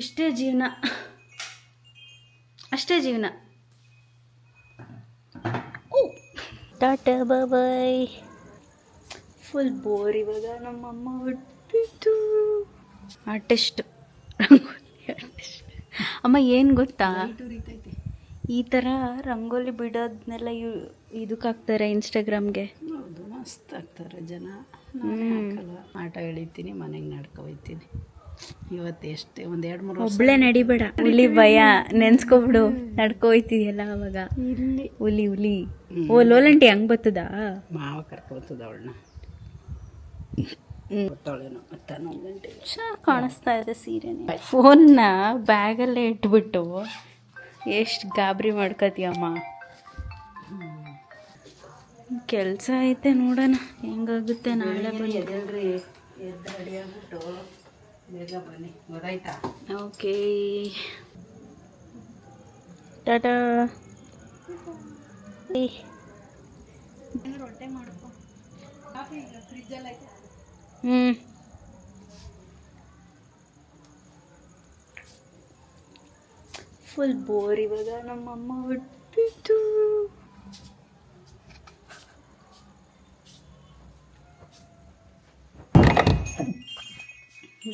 ಇಷ್ಟೇ ಜೀವನ. ಅಷ್ಟೇ ಜೀವನ. ಟಾಟಾ ಬಾಯ್ ಫುಲ್ ಬೋರ್ ಇವಾಗ ನಮ್ಮಮ್ಮ ಹುಟ್ಟಿದ್ದು ಆರ್ಟಿಸ್ಟ್ ಅಮ್ಮ ಏನು ಗೊತ್ತಾ? ಈ ಥರ ರಂಗೋಲಿ ಬಿಡೋದನ್ನೆಲ್ಲ ಯು ಇದಕ್ಕೆ ಹಾಕ್ತಾರೆ ಇನ್ಸ್ಟಾಗ್ರಾಮ್ಗೆ. ಮಸ್ತ್ ಆಗ್ತಾರೆ ಜನ. ನಾನೇ ಹಾಕಲ್ಲ. ಆಟ ಎಳಿತೀನಿ ಮನೆಗೆ ನಡ್ಕೊ ಹೋಯ್ತೀನಿ ಇವತ್ತು ಎಷ್ಟೇ ಒಂದು ಎರಡು ಮೂರು ಒಬ್ಳೆ ನಡಿಬೇಡ. ಹುಲಿ ಭಯ ನೆನ್ಸ್ಕೊಬಿಡು ನಡ್ಕೊ ಹೋಯ್ತಿದ್ಯಲ್ಲ ಅವಾಗ. ಇಲ್ಲಿ. ಹುಲಿ ಹುಲಿ. ಓ ಲೋಲಂಟಿ ಹಂಗ್ ಬತ್ತದ? ಮಾವ ಕರ್ಕೊತದ ಅವಳನ್ನ. ಕಾಣಿಸ್ತಾ ಇದೆ ಸೀರೆ ಫೋನ್ನ ಬ್ಯಾಗಲ್ಲೇ ಇಟ್ಬಿಟ್ಟು ಎಷ್ಟು ಗಾಬರಿ ಮಾಡ್ಕೋತೀಯಮ್ಮ. ಕೆಲಸ ಐತೆ ನೋಡೋಣ ಹೆಂಗಾಗುತ್ತೆ ನಾಳೆ ಬಂದು. ಎದ್ದು ರೆಡಿ ಬೇಗ ಬನ್ನಿ ಗೊತ್ತಾಯ್ತಾ? ಓಕೆ. ಟಾಟಾ. ಹ್ಞೂ ಫುಲ್ ಬೋರ್ ಇವಾಗ ನಮ್ಮಮ್ಮ ಹೊಟ್ಬಿಟ್ಟು.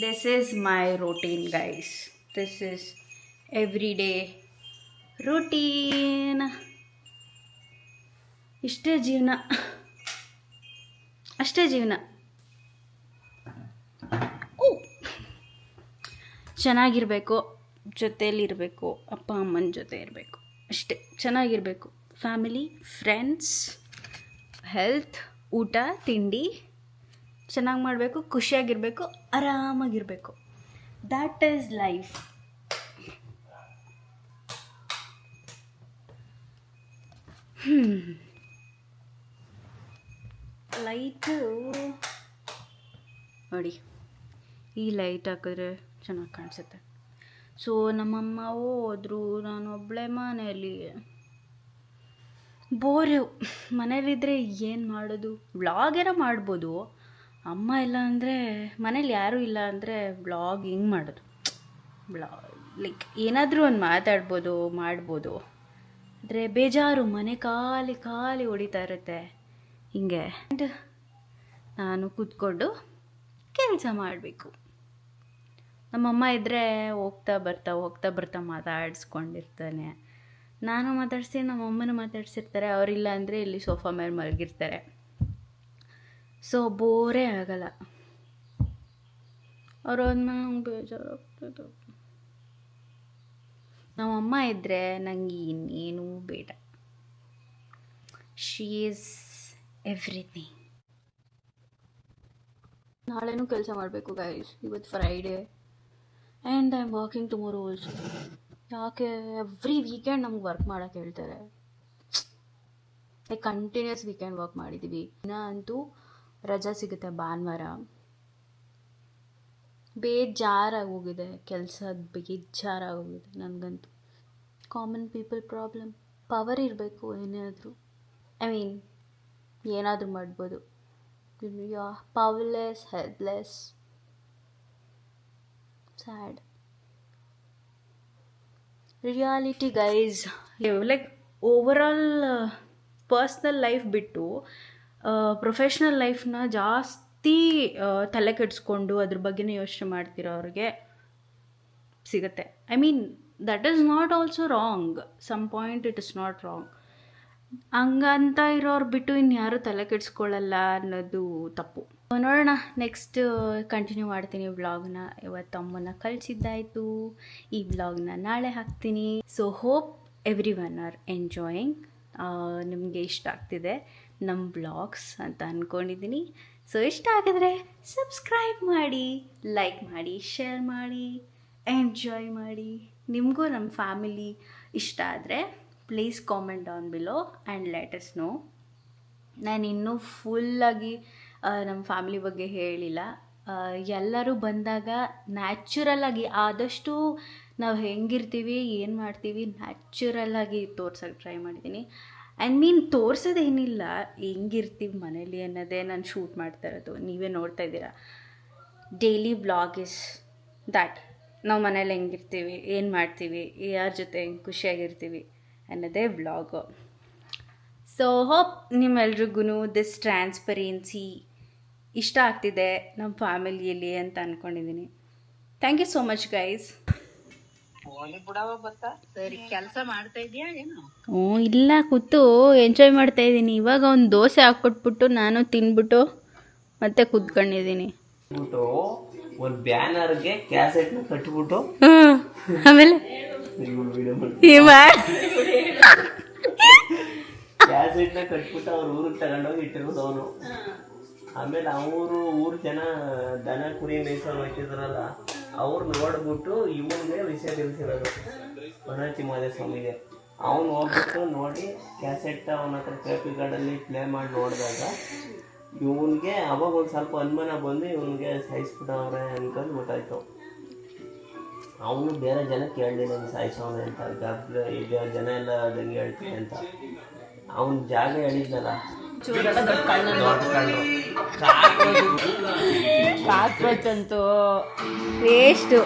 This is my routine guys this is day routine ಇಷ್ಟೇ ಜೀವನ. ಅಷ್ಟೇ ಜೀವನ. ಚೆನ್ನಾಗಿರಬೇಕು ಜೊತೆಯಲ್ಲಿರಬೇಕು ಅಪ್ಪ, ಅಮ್ಮನ ಜೊತೆ ಇರಬೇಕು. ಅಷ್ಟೇ, ಚೆನ್ನಾಗಿರಬೇಕು. ಫ್ಯಾಮಿಲಿ ಫ್ರೆಂಡ್ಸ್ ಹೆಲ್ತ್ ಊಟ, ತಿಂಡಿ. ಚೆನ್ನಾಗಿ ಮಾಡಬೇಕು, ಖುಷಿಯಾಗಿರಬೇಕು, ಆರಾಮಾಗಿರಬೇಕು. ದ್ಯಾಟ್ ಈಸ್ ಲೈಫ್ ಲೈಟು ನೋಡಿ, ಈ ಲೈಟ್ ಹಾಕಿದ್ರೆ ಚೆನ್ನಾಗಿ ಕಾಣಿಸುತ್ತೆ. ಸೊ ನಮ್ಮಮ್ಮ ಹೋದ್ರು, ನಾನು ಒಬ್ಬಳೆ ಮನೆಯಲ್ಲಿ. ಬೋರು ಮನೇಲಿದ್ದರೆ ಏನು ಮಾಡೋದು? ವ್ಲಾಗೆರ ಮಾಡ್ಬೋದು. ಅಮ್ಮ ಇಲ್ಲ ಅಂದರೆ ಮನೇಲಿ ಯಾರೂ ಇಲ್ಲ ಅಂದರೆ ಬ್ಲಾಗ್ ಹಿಂಗೆ ಮಾಡೋದು? ಬ್ಲಾ ಲೈಕ್ ಏನಾದರೂ ಒಂದು ಮಾತಾಡ್ಬೋದು, ಮಾಡ್ಬೋದು. ಅಂದರೆ ಬೇಜಾರು, ಮನೆ ಖಾಲಿ ಖಾಲಿ ಹೊಡಿತಾ ಇರುತ್ತೆ. ಹಿಂಗೆ. ಆ್ಯಂಡ್ ನಾನು ಕೂತ್ಕೊಂಡು ಕೆಲಸ ಮಾಡಬೇಕು. ನಮ್ಮಮ್ಮ ಇದ್ದರೆ ಹೋಗ್ತಾ ಬರ್ತಾ ಹೋಗ್ತಾ ಬರ್ತಾ ಮಾತಾಡಿಸ್ಕೊಂಡಿರ್ತಾನೆ. ನಾನು ಮಾತಾಡಿಸಿ ನಮ್ಮಮ್ಮನ ಮಾತಾಡಿಸಿರ್ತಾರೆ ಮಾತಾಡ್ಸಿರ್ತಾರೆ, ಅವರಿಲ್ಲ ಅಂದರೆ ಇಲ್ಲಿ ಸೋಫಾ ಮೇಲೆ ಮಲಗಿರ್ತಾರೆ. ಸೊ, ಬೋರೇ ಆಗಲ್ಲ. ಅವ್ರು ಅದ್ಮೇಲೆ ನಂಗೆ ಬೇಜಾರಾಗ್ತದೆ ನಮ್ಮಮ್ಮ ಇದ್ದರೆ ನಂಗೆ ಇನ್ನೇನೂ ಬೇಡ. ಶೀ ಈಸ್ ಎವ್ರಿಥಿಂಗ್ ನಾಳೆನೂ ಕೆಲಸ ಮಾಡಬೇಕು ಗೈಸ್ ಇವತ್ತು Friday and I am working tomorrow also ಯಾಕೆ? ಎವ್ರಿ ವೀಕೆಂಡ್ ನಮ್ಗೆ ವರ್ಕ್ ಮಾಡೋಕ್ಕೆ ಹೇಳ್ತಾರೆ. ಲೈಕ್ ಕಂಟಿನ್ಯೂಸ್ ವೀಕೆಂಡ್ ವರ್ಕ್ ಮಾಡಿದ್ದೀವಿ ಇನ್ನ ಅಂತೂ ರಜಾ ಸಿಗುತ್ತೆ ಭಾನುವಾರ. ಬೇಜಾರಾಗಿ ಹೋಗಿದೆ ಕೆಲಸದ ಬೇಜಾರಾಗಿ ಹೋಗಿದೆ ನನಗಂತೂ. ಕಾಮನ್ ಪೀಪಲ್ ಪ್ರಾಬ್ಲಮ್ ಪವರ್ ಇರಬೇಕು ಏನಾದರೂ. ಐ ಮೀನ್ ಏನಾದರೂ ಮಾಡ್ಬೋದು. Powerless helpless sad reality guys like overall personal life ಬಿಟ್ಟು ಪ್ರೊಫೆಷ್ನಲ್ ಲೈಫ್ನ ಜಾಸ್ತಿ ತಲೆ ಕೆಡಿಸ್ಕೊಂಡು ಅದ್ರ ಬಗ್ಗೆನೇ ಯೋಚನೆ ಮಾಡ್ತಿರೋರಿಗೆ ಸಿಗುತ್ತೆ. I mean that is not also wrong some point it is not wrong ಹಂಗಂತ ಇರೋರು ಬಿಟ್ಟು ಇನ್ಯಾರು ತಲೆ ಕೆಡಿಸ್ಕೊಳ್ಳಲ್ಲ ಅನ್ನೋದು ತಪ್ಪು. ನೋಡೋಣ. ನೆಕ್ಸ್ಟ್ ಕಂಟಿನ್ಯೂ ಮಾಡ್ತೀನಿ ವ್ಲಾಗ್ನ ಇವತ್ತು ಅಮ್ಮನ ಕಳಿಸಿದ್ದಾಯಿತು. ಈ ವ್ಲಾಗ್ನ ನಾಳೆ ಹಾಕ್ತೀನಿ. So hope every are enjoying ನಿಮಗೆ ಇಷ್ಟ ಆಗ್ತಿದೆ. ನಮ್ಮ ಬ್ಲಾಗ್ಸ್ ಅಂತ ಅಂದ್ಕೊಂಡಿದ್ದೀನಿ ಸೊ ಇಷ್ಟ ಆಗಿದ್ರೆ ಸಬ್ಸ್ಕ್ರೈಬ್ ಮಾಡಿ ಲೈಕ್ ಮಾಡಿ ಶೇರ್ ಮಾಡಿ ಎಂಜಾಯ್ ಮಾಡಿ. ನಿಮಗೂ ನಮ್ಮ ಫ್ಯಾಮಿಲಿ ಇಷ್ಟ ಆದರೆ please comment on below and let us know ನಾನು ಇನ್ನೂ ಫುಲ್ಲಾಗಿ ನಮ್ಮ ಫ್ಯಾಮಿಲಿ ಬಗ್ಗೆ ಹೇಳಿಲ್ಲ. ಎಲ್ಲರೂ ಬಂದಾಗ ನ್ಯಾಚುರಲ್ಲಾಗಿ ಆದಷ್ಟು ನಾವು ಹೆಂಗಿರ್ತೀವಿ, ಏನು ಮಾಡ್ತೀವಿ ನ್ಯಾಚುರಲ್ಲಾಗಿ ತೋರ್ಸೋಕ್ಕೆ ಟ್ರೈ ಮಾಡಿದ್ದೀನಿ ಐ ಮೀನ್ ತೋರ್ಸೋದೇನಿಲ್ಲ. ಹೆಂಗಿರ್ತೀವಿ ಮನೇಲಿ ಅನ್ನೋದೇ ನಾನು ಶೂಟ್ ಮಾಡ್ತಾ ಇರೋದು. ನೀವೇ ನೋಡ್ತಾ ಇದ್ದೀರಾ? ಡೈಲಿ ಬ್ಲಾಗ್ ಇಸ್ ದ್ಯಾಟ್ ನಾವು ಮನೇಲಿ ಹೆಂಗಿರ್ತೀವಿ, ಏನು ಮಾಡ್ತೀವಿ, ಯಾರ ಜೊತೆ ಹೆಂಗೆ ಖುಷಿಯಾಗಿರ್ತೀವಿ ಅನ್ನೋದೇ ಬ್ಲಾಗು ಸೊ ಹೋಪ್ ನಿಮ್ಮೆಲ್ರಿಗೂ ದಿಸ್ ಟ್ರಾನ್ಸ್ಪರೆನ್ಸಿ ಇಷ್ಟ ಆಗ್ತಿದೆ ನಮ್ಮ ಫ್ಯಾಮಿಲಿಯಲ್ಲಿ ಅಂತ ಅಂದ್ಕೊಂಡಿದ್ದೀನಿ thank you so much guys ಸರಿ ಕೆಲಸ ಮಾಡ್ತಾ ಇದೀಯಾ ಏನು ಹ್ಞೂ ಇಲ್ಲ ಕೂತು ಎಂಜಾಯ್ ಮಾಡ್ತಾ ಇದ್ದೀನಿ. ಇವಾಗ ಒಂದು ದೋಸೆ ಹಾಕ್ಕೊಟ್ಬಿಟ್ಟು ನಾನು ತಿನ್ಬಿಟ್ಟು ಮತ್ತೆ ಕೂತ್ಕೊಂಡಿದ್ದೀನಿ. ಒಂದು ಬ್ಯಾನರ್ಗೆ ಕ್ಯಾಸೆಟ್ ಕಟ್ಬಿಟ್ಟು ಆಮೇಲೆ ವಿಡಿಯೋ ಕ್ಯಾಸೆಟ್ನ ಕಟ್ಬಿಟ್ಟು ಅವ್ರ ಊರಿಗೆ ತಗೊಂಡೋಗಿ ಇಟ್ಟಿರೋದು ಅವನು. ಆಮೇಲೆ ಅವರು ಊರು ಜನ ದನ ಕುರಿ ಮೇಯ್ಸೋರು ಹೋಗ್ತಿದ್ರಲ್ಲ ಅವ್ರು ನೋಡ್ಬಿಟ್ಟು ಇವನ್ಗೆ ವಿಷಯ ತಿಳಿಸಿರೋದು. ವನಚಿ ಸ್ವಾಮಿಗೆ ಅವನು ಹೋಗ್ಬಿಟ್ಟು ನೋಡಿ ಕ್ಯಾಸೆಟ್ ಅವನ ಹತ್ರ ಟೇಪ್ ರಿಕಾರ್ಡಲ್ಲಿ ಪ್ಲೇ ಮಾಡಿ ನೋಡಿದಾಗ ಇವನ್ಗೆ ಅವಾಗ ಒಂದು ಸ್ವಲ್ಪ ಅನುಮಾನ ಬಂದು ಇವನ್ಗೆ ಸಾಯಿಸ್ಬಿಟ್ಟವ್ರೆ ಅನ್ಕೊಂಡು ಗೊತ್ತಾಯ್ತು ಅವನು ಬೇರೆ ಜನಕ್ಕೆ ಹೇಳಿ ನಾನು ಸಾಯಿಸೋನೆ ಅಂತ. ಈಗ ಜನ ಎಲ್ಲ ಅದಂಗೆ ಹೇಳ್ತೀನಿ ಅಂತ. ಅವನ ಜಾಗ ಹೇಳಿದ್ನಲ್ಲ. ಕಾಕ್ರೋಚ್ ಅಂತೂ ವೇಸ್ಟು